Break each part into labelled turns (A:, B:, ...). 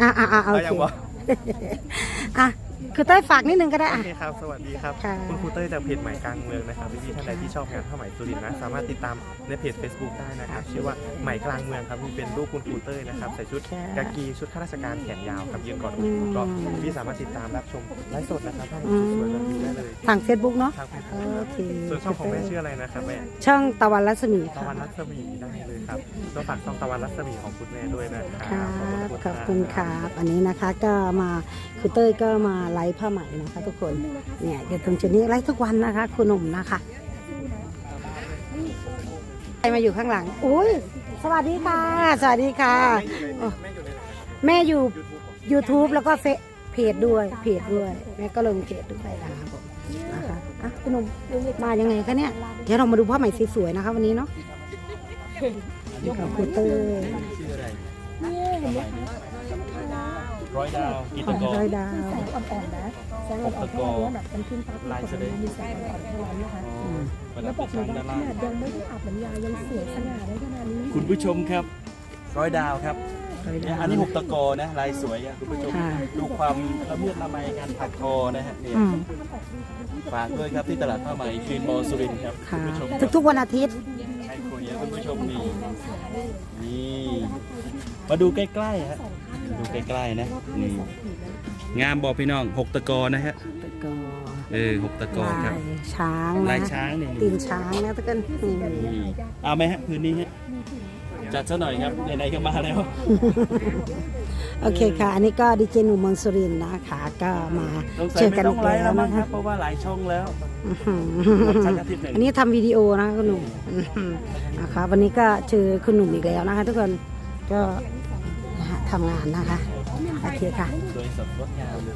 A: อ่าอ่าอ่าโอ
B: เอา
A: เค
B: อย่างบอก
A: อะ คือเต้ยฝากนิดนึงก็ได้
B: โอ
A: อะ
B: เคครับ สวัสดีครับ
A: ค่ะ
B: คุณครูเต้ยจากเพจใหม่กลางเมืองนะครับพี่ๆท่านใดที่ชอบงานผ้าไหมสุรินทร์นะสามารถติดตามในเพจ Facebook ได้นะครับชื่อว่าไหมกลางเมืองครับมีเป็นรูปคุณครูเต้ยนะครับใส่ชุดกากีชุดข้าราชการแขนยาวครับยืนกอดอกก็พี่สามารถติดตามรับชมไลฟ์สดนะครับผ้าไหมสวยๆแบบนี้ได้เลย
A: ทางเฟซบุ๊กเนาะ
B: ทางเพจ
A: โอเค
B: ส่วนช่องของแม่ชื่ออะไรนะครับแม่
A: ช่องตะวันรัศมี
B: ตะ
A: ค่ะ
B: วันรัศมีได้เลยครับก็ฝากช่องตะวันรัศมีของคุณแม่ด้วยนะครับ
A: ครับขอบคุณครับ อันนี้นะคะก็มาคือเต้ยก็มาไลฟ์ผ้าไหมนะคะ ทุกคนเนี่ยอยู่ตรงจุดนี้ไลฟ์ทุกวันนะคะ คุณหนุ่มนะคะใครมาอยู่ข้างหลังอุ้ยสวัสดีค่ะ สวัสดีค่ะโอ้แม่อยู่ YouTube แล้วก็เฟซเพจด้วยเพจด้วย แม่ก็ลงเพจด้วยนะคะผมนะคะอะคุณหนุ่มมายังไงคะเนี่ยเดี๋ยวเรามาดูผ้าไหมสวยๆนะคะ วันนี้เนาะขอบคุณเต้ย
C: ร้อยดาวกิ
A: ข
C: ต
A: อง
C: กร
A: ร้อยดาว
D: แสงอ่อนๆนะแสงอ่อนๆเท่านั้นแบบเป็นขึ้นฟ้า
C: ลายแสดง
D: มีแสงอ่อนๆเท่านั้นนะคะ
C: ประ
D: แล้
C: ดั
D: ว
C: บ
D: บอก
C: ช้าง
D: เลยว่า
C: ด้าน
D: ข
C: ล่าง
D: นาดยังไม่ได้อาบน้ำยายังสวยสง่าได้ขนาดนี้
C: คุณผู้ชมครับร้อยดาวครับ
A: ร้อย
C: เนี่
A: ดา
C: ยวอันนี้หกตะกอนะลายสวยอะคุณผู้ชม
A: ค่ะ
C: ดูความละเมียดละไมการถักทอนะฮะเนี่ย
A: อืม
C: ฝากด้วยครับที่ตลาดผ้าไหมกรีนมอลสุรินทร์ครับคุ
A: ค่ะ
C: ณผู้ชม
A: ทุกๆวันอาทิตย์
C: ให้คุยนะคุณผู้ชมนี่นี่มาดูใกล้ๆฮะมา ดูใกล้ๆนะนี่งามบอกพี่น้องหกตะกอนะฮะ
A: ตะกอ
C: เออหกตะกอ
A: ลา
C: ครับ
A: ยช้างนะ
C: ลายช้างนี่
A: ตีนช้างนะทุกคนอืม
C: นี่เอาไหมฮะพื้นนี้ฮะจัดซะหน่อยครับไหนๆก็มาแล้ว
A: โอเคค่ะ อันนี้ก็ดีเจหนุ่มเมืองสุรินทร์นะคะ ก็มา
C: สงสั
A: เจ
C: ย
A: อ
C: ไม่
A: กัน
C: ต้
A: อี
C: อง
A: ก
C: ไล
A: แล้
C: ฟ์แล้ววมั้
A: นะ
C: งค
A: คะ
C: รับเพราะว่าหลายช่องแล้ว
A: อื้อหื
C: สั
A: อก
C: อาทิตย์หนึ่ง
A: อันนี้ทำวิดีโอนะคะคุณหนุ่มอื้อหือนะคะวันนี้ก็เจอคุณหนุ่มอีกแล้วนะคะ ทุกคนก็นะฮะ ทำงานนะคะ โอเคค่ะ
C: สวยสดงดงามเลย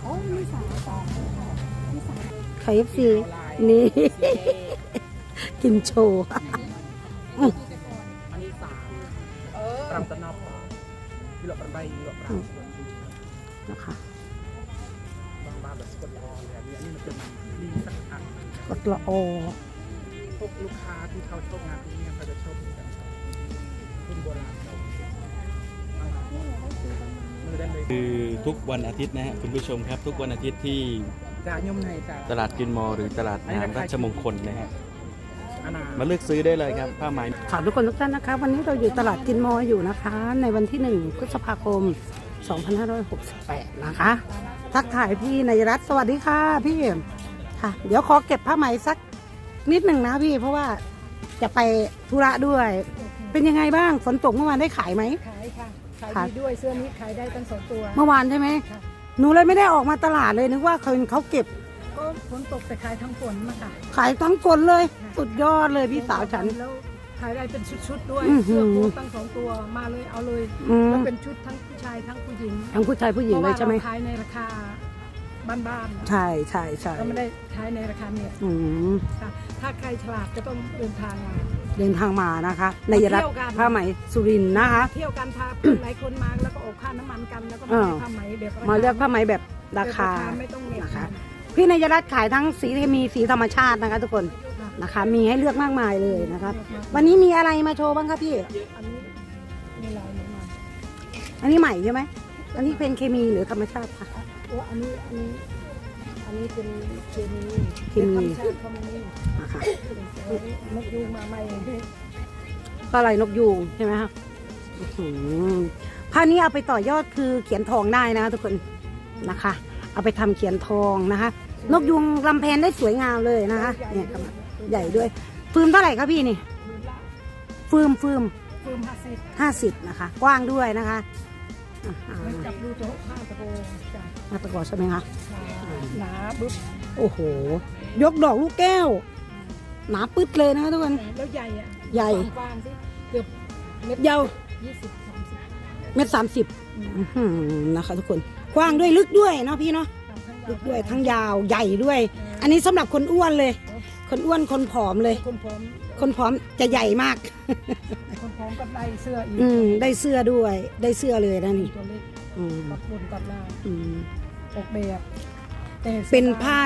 A: ไข่ฟีนี่ กินโชว์
B: ปรับตะนอบพี่หลบประใบพี่หลบปรับ
A: นะคะ
B: บางบ้านแบบสกดลยอันนี้อันนี้มันเป็นดีสักอัน
A: กดละโอ
B: พวกลูกค้าที่เขาชอบงานนี้เขาจะชอบกันรุ่นโบราณ
C: คือทุกวันอาทิตย์นะฮะคุณผู้ชมครับ ทุกวันอาทิตย์ที่
B: จ่ายยมในจ่า
C: ตลาดกินมอหรือตลาดน้ำราชมงคลนะฮะ
B: อาณา
C: มาเลือกซื้อได้เลยครับผ้าไหม
A: ขอบทุกคนทุกท่านนะคะ วันนี้เราอยู่ตลาดกินมออยู่นะคะ ในวันที่ 1 พฤษภาคม 2568 นะคะ ทักทายพี่นายรัตน์สวัสดีค่ะพี่ค่ะ เดี๋ยวขอเก็บผ้าไหมสักนิดหนึ่งนะพี่ เพราะว่าจะไปธุระด้วย เป็นยังไงบ้างฝนตกเมื่อวานได้ขายไหม
D: ขายค่ะ
A: ค่ะ
D: ขายดีด้วยเสื้อนี้ขายได้ตั้งสองตัว
A: เมื่อวานใช่ไหม
D: ค่ะ
A: หนูเลยไม่ได้ออกมาตลาดเลยนึกว่าเขาเขาเก็บ
D: ก็ฝนตกแต่ขายทั้งฝนมาค่ะ
A: ขายทั้งกลเลยสุดยอดเลยพี่สาวฉัน
D: แล้วขายได้เป็นชุดๆด้วย
A: อื้อหือ
D: เสื้อโค้ทตั้งสองตัวมาเลยเอาเลย
A: อืม
D: แล้วเป็นชุดทั้งผู้ชายทั้งผู้หญิง
A: ทั้งผู้ชายผู้หญิงเลยใช่ไหม
D: พราะว่าราขายในราคาบ้านๆ
A: ใช่ใช่ใช่
D: เราไม่ได้ขายในราคาเนี่ย
A: อืม
D: ค่ะถ้าใครฉลาดก็ต้องเดินทางมา
A: เดินทางมานะคะนายรัต
D: เที่ยว
A: น์
D: กัน
A: ผ้าไหมสุรินทร์นะคะ
D: เที่ยวกันพาเพื่อนหลายคนมาแล้วก็ออกค่าน้ำมันกันแล้วก็
A: เอ
D: มา
A: อ
D: ได้ผ้าไหมแบบ
A: มาเลือกผ้าไหมแบบราคา
D: ไม่ต้องเน็ต
A: นะคะพี่นายรัตน์ขายทั้งสีเคมีสีธรรมชาตินะคะ ทุกคนนะคะ มีให้เลือกมากมายเลยนะครับ วันนี้มีอะไรมาโชว์บ้างคะพี่
D: อันนี้มีลายนี้มา
A: อันนี้ใหม่ใช่ไหมอันนี้เป็นเคมีหรือธรรมชาติคะ
D: โอ้อันนี้อันนี้ อันนี้เป็นเคมี
A: เคมี
D: เป็นธรรมชาติเขามี
A: นะคะ
D: นกยูงมาใหม่
A: ก็อะไรนกยูงใช่ไหมคะอื้อหือผ้านี้เอาไปต่อยอดคือเขียนทองได้นะคะทุกคนนะคะ เอาไปทำเขียนทองนะคะ นกยูงลำแพนได้สวยงามเลยนะคะเนี่ยกำลังใหญ่ด้วย ฟืมเท่าไหร่ครับพี่นี่ ฟืมฟืม
D: ฟืมห้าสิบ
A: ห้าสิบนะคะ กว้างด้วยนะคะอ่า
D: แล้วจับดูตัวผ้าตะโกจ้ะ
A: มาตะกอใช่ไหมคะ
D: หนาบึ๊บ
A: โอ้โห ยกดอกลูกแก้ว หนาปึ๊ดเลยนะคะทุกคน
D: แล้วใหญ่อะ
A: ใหญ่
D: กว้างสิเกือบเม็ด
A: ยาว
D: ยี่สิบสามสิบ
A: เม็ดสามสิบนะคะ ทุกคนกว้างด้วยลึกด้วยเนาะพี่เนาะลึกด้วยทั้งยาวใหญ่ด้วย อันนี้สำหรับคนอ้วนเลย คนอ้วนคนผอมเลย
D: คนพร้อม
A: คนผอมจะใหญ่มาก
D: คนพร้อมกับได้เสื้ออีก
A: อืมได้เสื้อด้วยได้เสื้อเลยนะนี่
D: ตัวเล็ก
A: อืม
D: ตัดบนตัดล่าง
A: อืม
D: ออกแบบ แต่
A: เป็นผ้า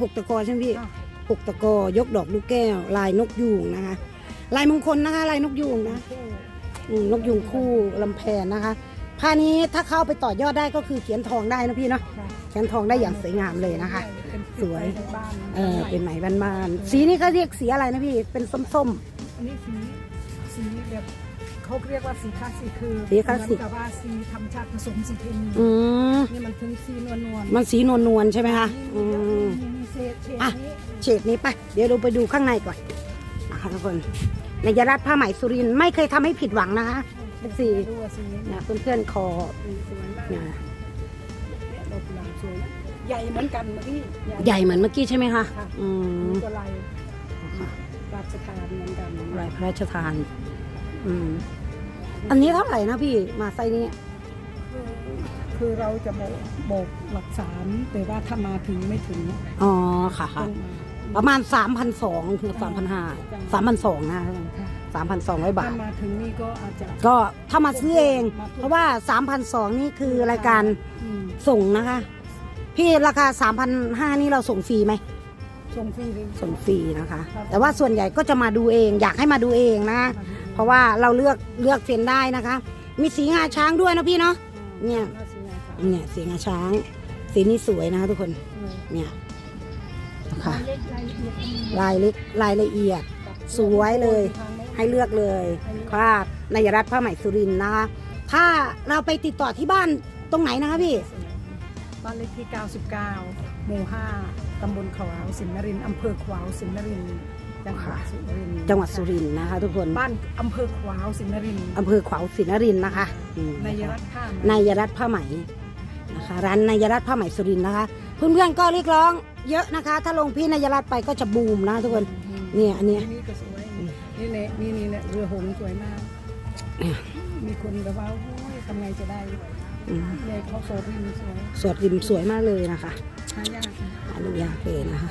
A: หกตะกอใช่ไหมพี่
D: ค่ะ
A: หกตะกอยกดอกลูกแก้ว ลายนกยูงนะคะ ลายมงคลนะคะ ลายนกยูงนะ
D: เท่
A: อืมนกยูงคู่ลำแพนนะคะผ้านี้ถ้าเข้าไปต่อยอดได้ก็คือเขียนทองได้นะพี่เนาะเขียนทองได้อย่างสวยงามเลยนะคะสวย
D: บ้าน
A: เออเป็นไหมบ้านๆสีนี้เขาเรียกสีอะไรนะพี่เป็นส้ม
D: อันนี้สีสีแบบ เขาเรียกว่าสีคลาสสิกคือ
A: สีคลาสสิก
D: เหมือนกับว่าสีธรรมชาติผสมสีเคมี
A: ๆอืม
D: นี่มันถึงสีนวลนวล
A: มันสีนวลนวลๆใช่ไหมคะอืม
D: มีเศษเศษ
A: อะ
D: นี้
A: เฉดนี้ไปเดี๋ยวเราไปดูข้างในก่อนนะคะทุกคนนายรัตน์ผ้าไหมสุรินทร์ไม่เคยทำให้ผิดหวังนะคะสี
D: ดูว่าสีนี้
A: นะเพื่อนๆคอ
D: สวยมาก
A: เนี่ย
D: ดอกกุหลาบสวยนะใหญ่เหมือนกันเมื่อกี้
A: ใหญ่เหมือนเมื่อกี้ใช่ไหมคะ
D: ค่ะ
A: อืม
D: ก็ลายราชทานเหมือนกัน
A: ลายพระราชทาน อืม อันนี้เท่าไหร่นะพี่มาไซส์นี้
D: คือเราจะโบกโบกหลักสามแต่ว่าถ้ามาถึงไม่ถึง
A: อ๋อค่ะค่ะ
D: ต้องมา
A: ประมาณสามพันสองถึงสามพันห้าสามพันสองนะสามพันสองร้อยบา
D: ถ้า
A: ท
D: มาถึงนี่ก็อาจจะ
A: ก็ถ้ามาซื้อเอง เพราะว่าสามพันสองนี่คือรายการ
D: อืม
A: ส่งนะคะ พี่ราคาสามพันห้านี่เราส่งฟรีไหม
D: ส่งฟรีเลย
A: ส่งฟรีนะคะแต่ว่าส่วนใหญ่ก็จะมาดูเอง อยากให้มาดูเองนะเพ ราะว่าเราเลือกเลือกเฟรนได้นะคะ มีสีงาช้างด้วยนะพี่เนาะเนี่ยเนี่ยสีงาช้าง สีนี้สวยนะคะทุกคนเนี่ยนะคะ
D: ลายละเลา
A: ยเล็กรายละเอียด สวยเลย ให้เลือกเลยค่ะนายรัตน์ผ้าไหมสุรินนะคะถ้าเราไปติดต่อที่บ้านตรงไหนนะคะพี่
D: บ้านเลขที่ 99 หมู่ 5 ตำบลขวาวสินนริน อำเภอขวาวสินนริน ทร์จังหวัดสุรินทร์
A: จังหวัดสุรินทร์นะคะ ทุกคน
D: บ้านอำเภอขวาวสินนรินทร์
A: อำเภอขวาวศรีนรินทร์นะคะอืม
D: นายรัตน์ข้าม
A: นายรัตน์ผ้าไหมนะคะร้านนายรัตน์ผ้าไหมสุรินทร์นะคะ เพื่อนๆก็เรียกร้องเยอะนะคะ ถ้าลงพี่นายรัตน์ไปก็จะบูมนะทุกคนเนี่ยอันเนี้ย
D: นี่ก็สวยนี่แหละนี่นี่แหละเรือหงส์สวยมาก
A: เนี่ย
D: มีคนแบบว่าโอ้ยทำไงจะได้
A: อืม
D: เลยเขาโซดนี่มันสวย
A: สวดริมสวยมากเลยนะคะ
D: หายากนะ
A: อนุญาตเลยนะคะ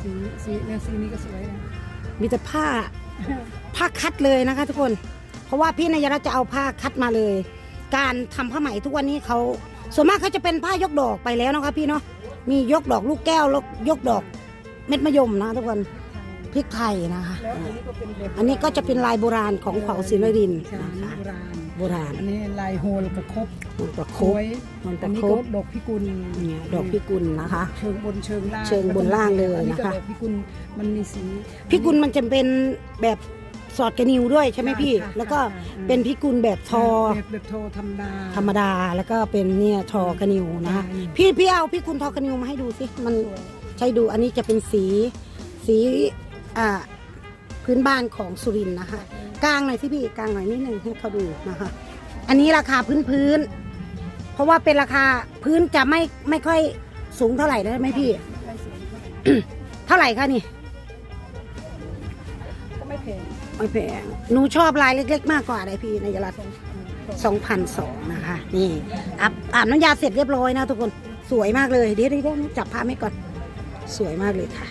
D: สีสีเนี่ยสีนี้ก็สวยนะ
A: มีแต่ผ้าผ้าคัดเลยนะคะทุกคน เพราะว่าพี่นายรัตจะเอาผ้าคัดมาเลย การทำผ้าไหมทุกวันนี้เขาส่วนมากเขาจะเป็นผ้ายกดอกไปแล้วนะคะพี่เนาะมียกดอกลูกแก้ว ยกดอกเม็ดมะยมนะทุกคนพริกไทยนะคะ
D: อันนี้ก็
A: จะเป็นลายโบราณของเผ่าศิลปินนะคะ
D: โบราณ
A: โบราณ
D: อันนี้ลายโฮลประคบ
A: มันประค
D: ส
A: บ
D: วย
A: มันป
D: อั
A: ระ
D: นนี้
A: ค
D: ก็
A: บ
D: ดอกพิกุล
A: เนี่ยดอกพิกุลนะคะ
D: เชิงบนเชิงล่าง
A: เชิงบนล่างเลย
D: อันนี้ก็
A: นะคะ
D: ดอกพิกุลมันมีสี
A: พิกุลมันจะเป็นแบบสอดกระนิวด้วยใช่ไหมพี่
D: ค่ะ
A: แล้วก็
D: ค่ะ
A: เป็นพิกุลแบบทอ
D: แบบแบบโทธรรมดา
A: ธรรมดาแล้วก็เป็นเนี่ยทอกระนิวนะคะ
D: ใช่
A: พี่พี่เอาพิกุลทอกระนิวมาให้ดูสิมัน
D: สวย
A: ใช้ดูอันนี้จะเป็นสีสีอ่าพื้นบ้านของสุรินทร์นะคะ กลางหน่อยสิพี่กลางหน่อยนิดหนึ่งให้เขาดูนะคะ อันนี้ราคาพื้นพื้นๆเพราะว่าเป็นราคาพื้นจะไม่ไม่ค่อยสูงเท่าไหร่ได้ไหมพี่ เท่าไหร่คะนี่
D: ก็ไม่แพง
A: ไม่แพงหนูชอบลายเล็ก ๆ มากกว่าเลยพี่นายรัตสองพันสองนะคะ นี่อาบอาบน้ำยาเสร็จเรียบร้อยนะทุกคนสวยมากเลยเดี๋ยวเดี๋ยวจับภาพให้ก่อน สวยมากเลยค่ะ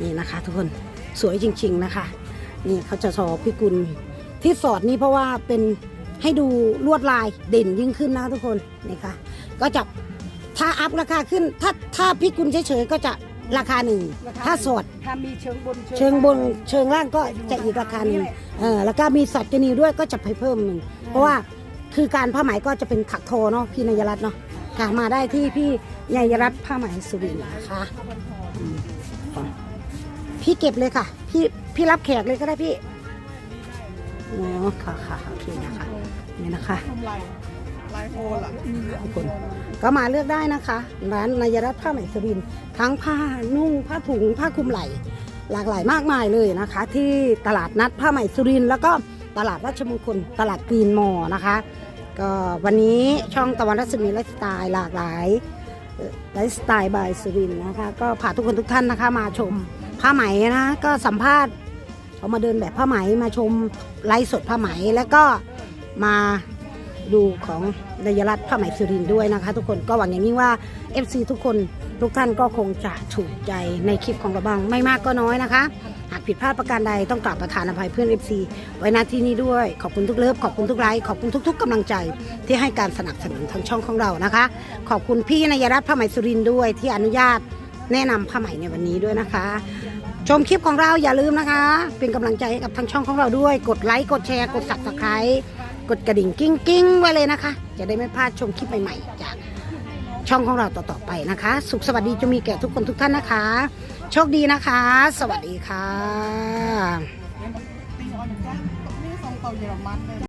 A: นี่นะคะ ทุกคนสวยจริง ๆ นะคะ นี่เขาจะสอพิกุลที่สอดนี่เพราะว่าเป็นให้ดูลวดลายเด่นยิ่งขึ้นนะคะทุกคนนี่ค่ะ ก็จะถ้าอัพราคาขึ้น ถ้าถ้าพิกุลเฉยๆก็จะราคาหนึ่ง ถ้าสอด
D: ถ้ามีเชิงบน
A: เชิงบนเชิงล่างก็จะอีกราคาหนึ่งเออแล้วก็มีสัตว์กระนีด้วยก็จะไปเพิ่มหนึ่งเพราะว่าคือการผ้าไหมก็จะเป็นถักโทเนาะพี่นายรัตน์เนาะค่ะมาได้ที่พี่นายรัตน์ผ้าไหมสุรินทร์นะคะอืม พี่เก็บเลยค่ะ พี่พี่รับแขกเลยก็ได้พี่เนาะค่ะค่ะโอเคนะคะนี่นะคะ
D: ลายลายโฮลอะ
A: ทุกคนก็มาเลือกได้นะคะ ร้านนายรัตน์ผ้าไหมสุรินทร์ทั้งผ้านุ่งผ้าถุงผ้าคลุมไหล่หลากหลายมากมายเลยนะคะ ที่ตลาดนัดผ้าไหมสุรินทร์แล้วก็ตลาดราชมงคลตลาดกรีนมอลล์นะคะ ก็วันนี้ช่องตะวันรัศมีไลฟ์สไตล์หลากหลายเอ่อไลฟ์สไตล์บายสุรินทร์นะคะ ก็พาทุกคนทุกท่านนะคะมาชม ผ้าไหมนะก็สัมภาษณ์เขามาเดินแบบผ้าไหมมาชมไลฟ์สดผ้าไหมแล้วก็มาดูของนายรัตน์ผ้าไหมสุรินด้วยนะคะ ทุกคนก็หวังอย่างยิ่งว่า FC ทุกคนทุกท่านก็คงจะถูกใจในคลิปของเราบ้างไม่มากก็น้อยนะคะ หากผิดพลาดประการใดต้องกราบประทานอภัยเพื่อน FC ไว้ณที่นี้ด้วย ขอบคุณทุกเลิฟขอบคุณทุกไลค์ขอบคุณทุก ๆกำลังใจที่ให้การสนับสนุนทางช่องของเรานะคะ ขอบคุณพี่นายรัตน์ผ้าไหมสุรินด้วยที่อนุญาตแนะนำผ้าไหมในวันนี้ด้วยนะคะ ชมคลิปของเราอย่าลืมนะคะ เป็นกำลังใจกับทางช่องของเราด้วย กดไลค์ กดแชร์ กด subscribe กดกระดิ่งกิ้งกิ้งไว้เลยนะคะ จะได้ไม่พลาดชมคลิปใหม่ๆ จากช่องของเราต่อๆไปนะคะ สุขสวัสดีจะมีแก่ทุกคนทุกท่านนะคะ โชคดีนะคะ สวัสดีค่ะ